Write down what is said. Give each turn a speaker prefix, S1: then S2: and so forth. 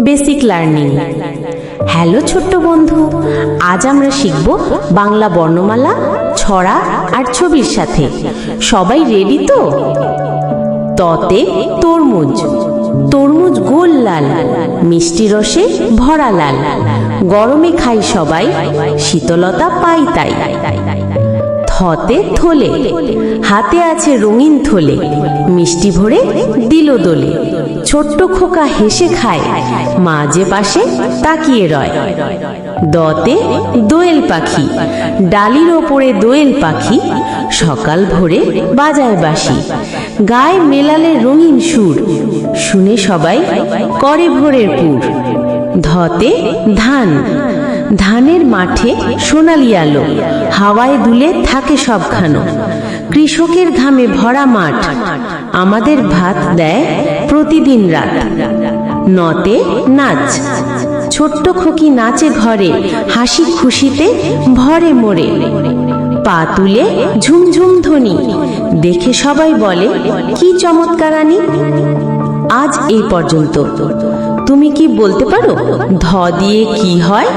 S1: Basic learning hello ছোট্ট বন্ধু। আজ আমরা শিখব বাংলা বর্ণমালা, ছড়া আর ছবির সাথে। সবাই রেডি তো? ততে তরমুজ। তরমুজ গোল লাল, মিষ্টি রসে ভরা লাল। গরমে খাই সবাই, শীতলতা পাই তাই। থতে থলে, হাতে আছে রঙিন থলে, মিষ্টি ভরে দিল দোলে। ছোট্ট খোকা হেসে খায় মাঝে পাশে তাকিয়ে রয়। দতে দোয়েল পাখি, ডালির ওপরে দোয়েল পাখি, সকাল ভোরে বাজায় বাসি গায়ে মেলালে রঙিন সুর, শুনে সবাই করে ভোরের পুর। ধতে ধান ধানের মাঠে সোনালি আলো, হাওয়ায় দুলে থাকে সবখানো। কৃষকের ঘামে ভরা মাঠ, আমাদের ভাত দেয় প্রতিদিন রাত। নতে নাচ, ছোট্ট খোকি নাচে ঘরে, হাসি খুশিতে ভরে মোরে। পা তুলে ঝুমঝুম ধ্বনি, দেখে সবাই বলে, কি চমৎকারানি আজ এই পর্যন্ত। তুমি কি বলতে পারো? ধ দিয়ে কি হয়?